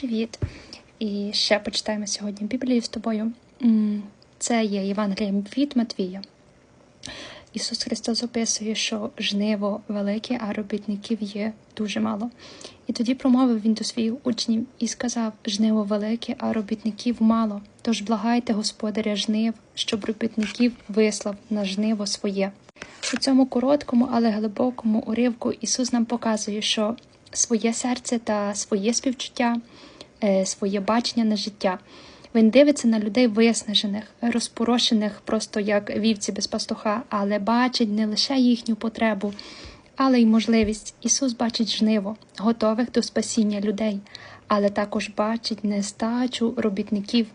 Привіт! І ще почитаємо сьогодні Біблію з тобою. Це є Євангелієм від Матвія. Ісус Христос описує, що жниво велике, а робітників є дуже мало. І тоді промовив він до своїх учнів і сказав: Жниво велике, а робітників мало. Тож благайте господаря жнив, щоб робітників вислав на жниво своє. У цьому короткому, але глибокому уривку Ісус нам показує, що своє серце та своє співчуття, е, своє бачення на життя. Він дивиться на людей виснажених, розпорошених просто як вівці без пастуха, але бачить не лише їхню потребу, але й можливість. Ісус бачить жниво, готових до спасіння людей, але також бачить нестачу робітників.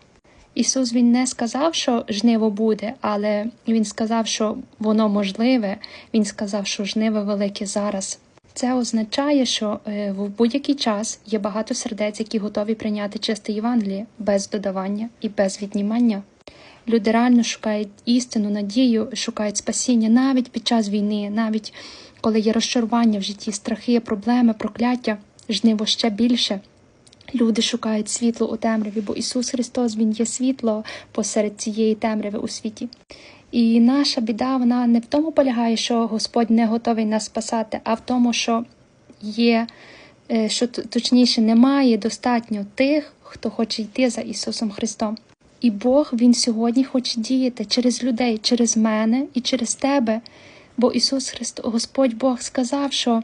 Ісус Він не сказав, що жниво буде, але Він сказав, що воно можливе. Він сказав, що жниво велике зараз. Це означає, що е, в будь-який час є багато сердець, які готові прийняти чисте Євангеліє без додавання і без віднімання. Люди реально шукають істину, надію, шукають спасіння навіть під час війни, навіть коли є розчарування в житті, страхи, проблеми, прокляття, жниво ще більше. Люди шукають світло у темряві, бо Ісус Христос Він є світло посеред цієї темряви у світі. І наша біда вона не в тому полягає, що Господь не готовий нас спасати, а в тому, що є, е, що точніше немає достатньо тих, хто хоче йти за Ісусом Христом. І Бог Він сьогодні хоче діяти через людей, через мене і через тебе. Бо Ісус Христос, Господь Бог сказав, що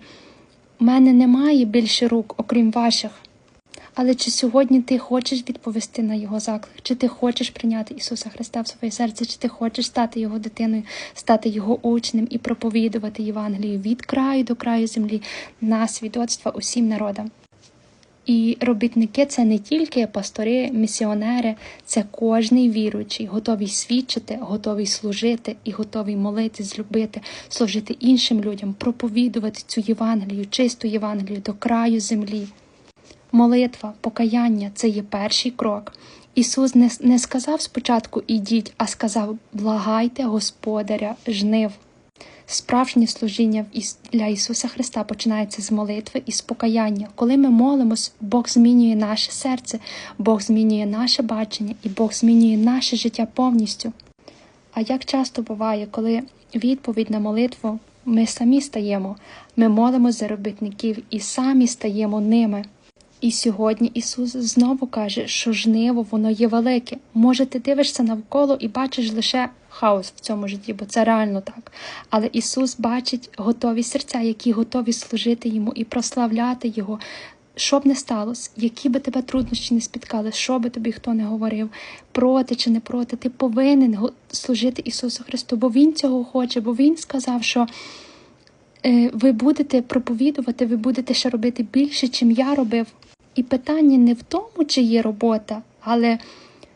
в мене немає більше рук, окрім ваших. Але чи сьогодні ти хочеш відповісти на його заклик? Чи ти хочеш прийняти Ісуса Христа в своє серце? Чи ти хочеш стати Його дитиною, стати Його учнем і проповідувати Євангелію від краю до краю землі на свідоцтва усім народам? І робітники це не тільки пастори, місіонери, це кожний віруючий, готовий свідчити, готовий служити і готовий молитись, любити, служити іншим людям, проповідувати цю Євангелію, чисту Євангелію до краю землі. Молитва, покаяння це є перший крок. Ісус не, не сказав спочатку ідіть, а сказав благайте Господаря жнив. Справжнє служіння для Ісуса Христа починається з молитви і з покаяння. Коли ми молимось, Бог змінює наше серце, Бог змінює наше бачення і Бог змінює наше життя повністю. А як часто буває, коли відповідь на молитву ми самі стаємо, ми молимо за робітників і самі стаємо ними. І сьогодні Ісус знову каже, що жниво воно є велике. Може, ти дивишся навколо і бачиш лише хаос в цьому житті, бо це реально так. Але Ісус бачить готові серця, які готові служити Йому і прославляти Його. Що б не сталося, які би тебе труднощі не спіткали, що би тобі хто не говорив, проти чи не проти, ти повинен служити Ісусу Христу, бо Він цього хоче, бо Він сказав, що е, ви будете проповідувати, ви будете ще робити більше, чим я робив. І питання не в тому, чи є робота, але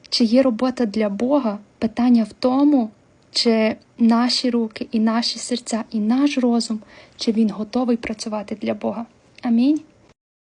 чи є робота для Бога. Питання в тому, чи наші руки і наші серця, і наш розум, чи він готовий працювати для Бога. Амінь.